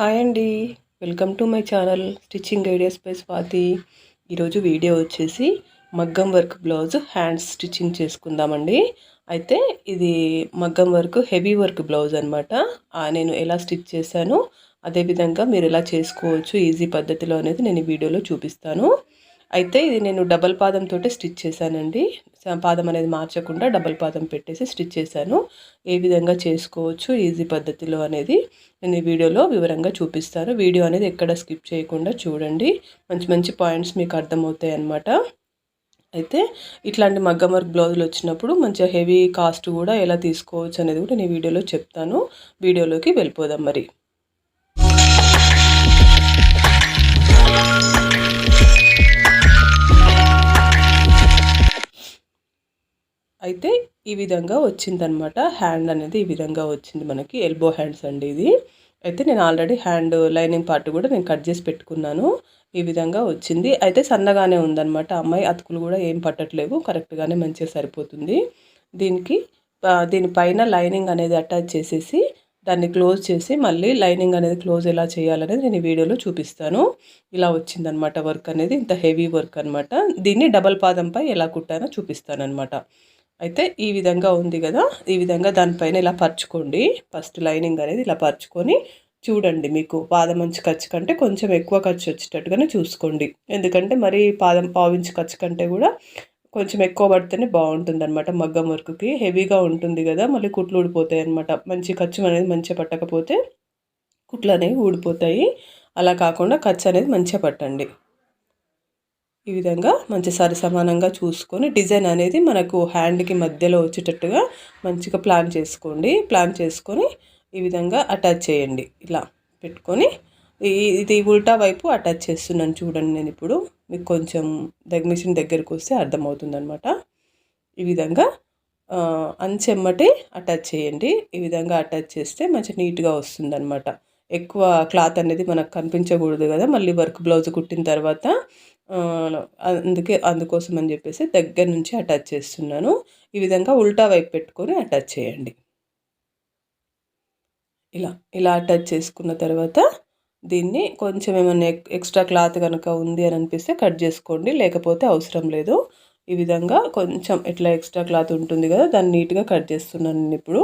Hi అండి. Welcome to my channel stitching ideas by Swathi. ఈరోజు video వచ్చేసి మగ్గం వర్క్ బ్లౌజ్ హ్యాండ్స్ స్టిచ్చింగ్ చేసుకుందామండి. అయితే ఇది మగ్గం వర్క్ హెవీ వర్క్ బ్లౌజ్ అనమాట నేను ఎలా స్టిచ్ చేశాను అదేవిధంగా మీరు ఎలా చేసుకోవచ్చు ఈజీ పద్ధతిలో అనేది నేను ఈ వీడియోలో చూపిస్తాను. అయితే ఇది నేను డబల్ పాదంతో స్టిచ్ చేశానండి. పాదం అనేది మార్చకుండా డబల్ పాదం పెట్టేసి స్టిచ్ చేశాను. ఏ విధంగా చేసుకోవచ్చు ఈజీ పద్ధతిలో అనేది నేను ఈ వీడియోలో వివరంగా చూపిస్తాను. వీడియో అనేది ఎక్కడ స్కిప్ చేయకుండా చూడండి. మంచి మంచి పాయింట్స్ మీకు అర్థమవుతాయి అన్నమాట. అయితే ఇట్లాంటి మగ్గం వర్క్ బ్లౌజులు వచ్చినప్పుడు మంచిగా హెవీ కాస్ట్ కూడా ఎలా తీసుకోవచ్చు అనేది కూడా నేను వీడియోలో చెప్తాను. వీడియోలోకి వెళ్ళిపోదాం మరి. ఈ విధంగా వచ్చిందనమాట హ్యాండ్ అనేది ఈ విధంగా వచ్చింది మనకి. ఎల్బో హ్యాండ్స్ అండి ఇది. అయితే నేను ఆల్రెడీ హ్యాండ్ లైనింగ్ పార్ట్ కూడా నేను కట్ చేసి పెట్టుకున్నాను. ఈ విధంగా వచ్చింది. అయితే సన్నగానే ఉందన్నమాట. అమ్మాయి అతుకులు కూడా ఏం పట్టట్లేవు. కరెక్ట్గానే మంచిగా సరిపోతుంది. దీనికి దీనిపైన లైనింగ్ అనేది అటాచ్ చేసేసి దాన్ని క్లోజ్ చేసి మళ్ళీ లైనింగ్ అనేది క్లోజ్ ఎలా చేయాలనేది నేను వీడియోలో చూపిస్తాను. ఇలా వచ్చిందనమాట వర్క్ అనేది. ఇంత హెవీ వర్క్ అనమాట దీన్ని డబల్ పాదంపై ఎలా కుట్టానో చూపిస్తాను అనమాట అయితే ఈ విధంగా ఉంది కదా. ఈ విధంగా దానిపైన ఇలా పరుచుకోండి. ఫస్ట్ లైనింగ్ అనేది ఇలా పరుచుకొని చూడండి మీకు పాదం మంచి ఖర్చు కంటే కొంచెం ఎక్కువ ఖర్చు వచ్చేటట్టుగానే చూసుకోండి. ఎందుకంటే మరి పాదం పావించి ఖర్చు కంటే కూడా కొంచెం ఎక్కువ పడితేనే బాగుంటుంది అనమాట మగ్గం వర్క్కి. హెవీగా ఉంటుంది కదా. మళ్ళీ కుట్లు ఊడిపోతాయి అనమాట మంచి ఖర్చు అనేది మంచిగా పట్టకపోతే కుట్లు అనేవి ఊడిపోతాయి. అలా కాకుండా ఖర్చు అనేది మంచిగా పట్టండి. ఈ విధంగా మంచి సరి సమానంగా చూసుకొని డిజైన్ అనేది మనకు హ్యాండ్కి మధ్యలో వచ్చేటట్టుగా మంచిగా ప్లాన్ చేసుకోండి. ప్లాన్ చేసుకొని ఈ విధంగా అటాచ్ చేయండి. ఇలా పెట్టుకొని ఇది ఉల్టా వైపు అటాచ్ చేస్తున్నాను చూడండి నేను ఇప్పుడు. మీకు కొంచెం దగ్గ మిషన్ దగ్గరికి వస్తే అర్థమవుతుంది అనమాట ఈ విధంగా అంచెమ్మటి అటాచ్ చేయండి. ఈ విధంగా అటాచ్ చేస్తే మంచి నీట్గా వస్తుంది అనమాట ఎక్కువ క్లాత్ అనేది మనకు కనిపించకూడదు కదా. మళ్ళీ వర్క్ బ్లౌజ్ కుట్టిన తర్వాత అందుకే అందుకోసం అని చెప్పేసి దగ్గర నుంచి అటాచ్ చేస్తున్నాను. ఈ విధంగా ఉల్టా వైపు పెట్టుకొని అటాచ్ చేయండి. ఇలా ఇలా అటాచ్ చేసుకున్న తర్వాత దీన్ని కొంచెం ఏమైనా ఎక్స్ట్రా క్లాత్ కనుక ఉంది అని అనిపిస్తే కట్ చేసుకోండి. లేకపోతే అవసరం లేదు. ఈ విధంగా కొంచెం ఇట్లా ఎక్స్ట్రా క్లాత్ ఉంటుంది కదా దాన్ని నీట్గా కట్ చేస్తున్నాను నేను ఇప్పుడు.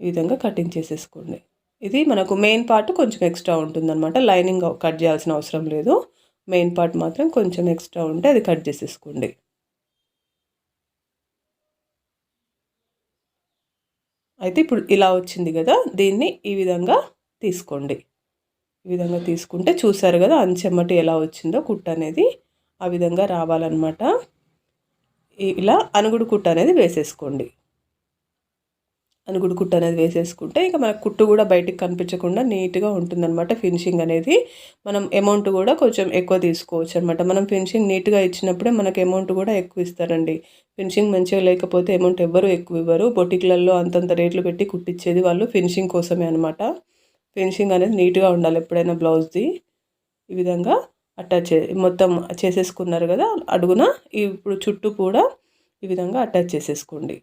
ఈ విధంగా కటింగ్ చేసేసుకోండి. ఇది మనకు మెయిన్ పార్ట్ కొంచెం ఎక్స్ట్రా ఉంటుందన్నమాట. లైనింగ్ కట్ చేయాల్సిన అవసరం లేదు. మెయిన్ పార్ట్ మాత్రం కొంచెం ఎక్స్ట్రా ఉంటే అది కట్ చేసేసుకోండి. అయితే ఇప్పుడు ఇలా వచ్చింది కదా దీన్ని ఈ విధంగా తీసుకోండి. ఈ విధంగా తీసుకుంటే చూసారు కదా అంచెమ్మటి ఎలా వచ్చిందో కుట్ట అనేది ఆ విధంగా రావాలన్నమాట. ఇలా అనుగుడు కుట్ట అనేది వేసేసుకోండి. అనుగుడు కుట్టు అనేది వేసేసుకుంటే ఇంకా మనకు కుట్టు కూడా బయటికి కనిపించకుండా నీట్గా ఉంటుందన్నమాట. ఫినిషింగ్ అనేది మనం అమౌంట్ కూడా కొంచెం ఎక్కువ తీసుకోవచ్చు అనమాట మనం ఫినిషింగ్ నీట్గా ఇచ్చినప్పుడే మనకు అమౌంట్ కూడా ఎక్కువ ఇస్తారండి. ఫినిషింగ్ మంచిగా లేకపోతే అమౌంట్ ఎవ్వరు ఎక్కువ ఇవ్వరు. బొటిక్లలో అంతంత రేట్లు పెట్టి కుట్టించేది వాళ్ళు ఫినిషింగ్ కోసమే అనమాట ఫినిషింగ్ అనేది నీట్గా ఉండాలి ఎప్పుడైనా బ్లౌజ్ది. ఈ విధంగా అటాచ్ మొత్తం చేసేసుకున్నారు కదా అడుగున. ఇప్పుడు చుట్టూ కూడా ఈ విధంగా అటాచ్ చేసేసుకోండి.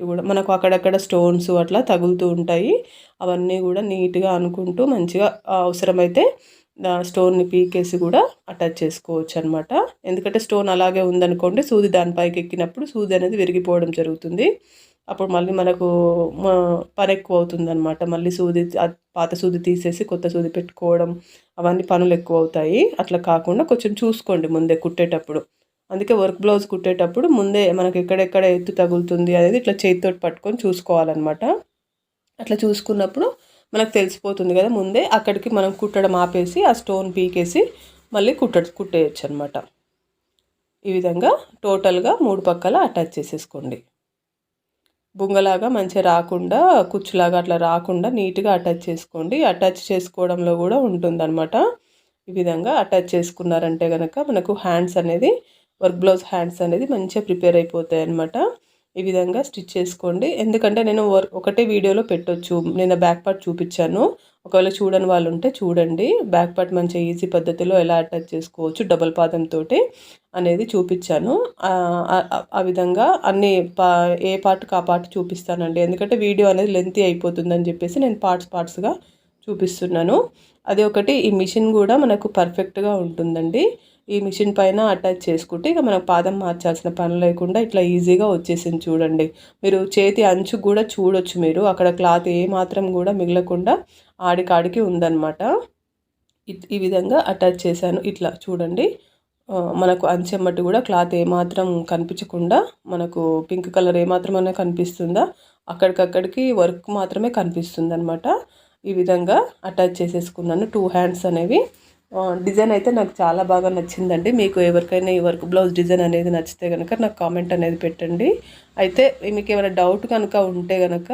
కూడా మనకు అక్కడక్కడ స్టోన్స్ అట్లా తగులుతూ ఉంటాయి. అవన్నీ కూడా నీట్గా అనుకుంటూ మంచిగా అవసరమైతే స్టోన్ని పీకేసి కూడా అటాచ్ చేసుకోవచ్చు అనమాట ఎందుకంటే స్టోన్ అలాగే ఉందనుకోండి సూది దానిపైకి ఎక్కినప్పుడు సూది అనేది విరిగిపోవడం జరుగుతుంది. అప్పుడు మళ్ళీ మనకు పని ఎక్కువ అవుతుంది అనమాట మళ్ళీ సూది పాత సూది తీసేసి కొత్త సూది పెట్టుకోవడం అవన్నీ పనులు ఎక్కువ అవుతాయి. అట్లా కాకుండా కొంచెం చూసుకోండి ముందే కుట్టేటప్పుడు. అందుకే వర్క్ బ్లౌజ్ కుట్టేటప్పుడు ముందే మనకి ఎక్కడెక్కడ ఎత్తు తగులుతుంది అనేది ఇట్లా చేతితో పట్టుకొని చూసుకోవాలన్నమాట. అట్లా చూసుకున్నప్పుడు మనకు తెలిసిపోతుంది కదా ముందే అక్కడికి మనం కుట్టడం ఆపేసి ఆ స్టోన్ పీకేసి మళ్ళీ కుట్ట కుట్టేయచ్చు అనమాట ఈ విధంగా టోటల్గా మూడు పక్కల అటాచ్ చేసేసుకోండి. బుంగలాగా మంచిగా రాకుండా కుచ్చులాగా అట్లా రాకుండా నీట్గా అటాచ్ చేసుకోండి. అటాచ్ చేసుకోవడంలో కూడా ఉంటుందన్నమాట. ఈ విధంగా అటాచ్ చేసుకున్నారంటే కనుక మనకు హ్యాండ్స్ అనేది వర్క్ బ్లౌజ్ హ్యాండ్స్ అనేది మంచిగా ప్రిపేర్ అయిపోతాయి అనమాట ఈ విధంగా స్టిచ్ చేసుకోండి. ఎందుకంటే నేను ఒకటే వీడియోలో పెట్టొచ్చు. నేను బ్యాక్ పార్ట్ చూపించాను. ఒకవేళ చూడని వాళ్ళు ఉంటే చూడండి. బ్యాక్ పార్ట్ మంచిగా ఈజీ పద్ధతిలో ఎలా అటాచ్ చేసుకోవచ్చు డబల్ పాదంతో అనేది చూపించాను. ఆ, ఆ విధంగా అన్ని పా ఏ పార్ట్కి ఆ పార్ట్ చూపిస్తానండి. ఎందుకంటే వీడియో అనేది లెంతీ అయిపోతుందని చెప్పేసి నేను పార్ట్స్ పార్ట్స్గా చూపిస్తున్నాను. అది ఒకటి ఈ మిషన్ కూడా మనకు పర్ఫెక్ట్గా ఉంటుందండి. ఈ మిషన్ పైన అటాచ్ చేసుకుంటే ఇక మనకు పాదం మార్చాల్సిన పని లేకుండా ఇట్లా ఈజీగా వచ్చేసింది చూడండి. మీరు చేతి అంచు కూడా చూడొచ్చు మీరు. అక్కడ క్లాత్ ఏ మాత్రం కూడా మిగలకుండా ఆడికాడికి ఉందన్నమాట. ఇ- ఈ విధంగా అటాచ్ చేశాను. ఇట్లా చూడండి. మనకు అంచెమ్మటి కూడా క్లాత్ ఏమాత్రం కనిపించకుండా మనకు పింక్ కలర్ ఏమాత్రమైనా కనిపిస్తుందా? అక్కడికక్కడికి వర్క్ మాత్రమే కనిపిస్తుంది అనమాట ఈ విధంగా అటాచ్ చేసేసుకున్నాను. టూ హ్యాండ్స్ అనేవి. డిజైన్ అయితే నాకు చాలా బాగా నచ్చిందండి. మీకు ఎవరికైనా ఈ వర్క్ బ్లౌజ్ డిజైన్ అనేది నచ్చితే కనుక నాకు కామెంట్ అనేది పెట్టండి. అయితే మీకు ఏమైనా డౌట్ కనుక ఉంటే కనుక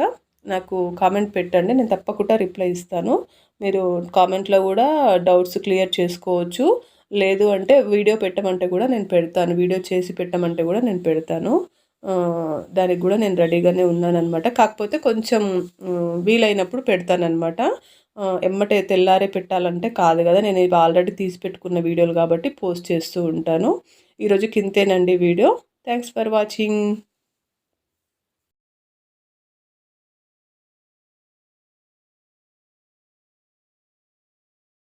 నాకు కామెంట్ పెట్టండి. నేను తప్పకుండా రిప్లై ఇస్తాను. మీరు కామెంట్లో కూడా డౌట్స్ క్లియర్ చేసుకోవచ్చు. లేదు అంటే వీడియో పెట్టమంటే కూడా నేను పెడతాను. వీడియో చేసి పెట్టమంటే కూడా నేను పెడతాను. దానికి కూడా నేను రెడీగానే ఉన్నానన్నమాట. కాకపోతే కొంచెం వీలైనప్పుడు పెడతానన్నమాట. ఎమ్మటే తెల్లారే పెట్టాలంటే కాదు కదా. నేను ఇవి ఆల్రెడీ తీసి పెట్టుకున్న వీడియోలు కాబట్టి పోస్ట్ చేస్తూ ఉంటాను. ఈరోజు కింతేనండి వీడియో. Thanks for watching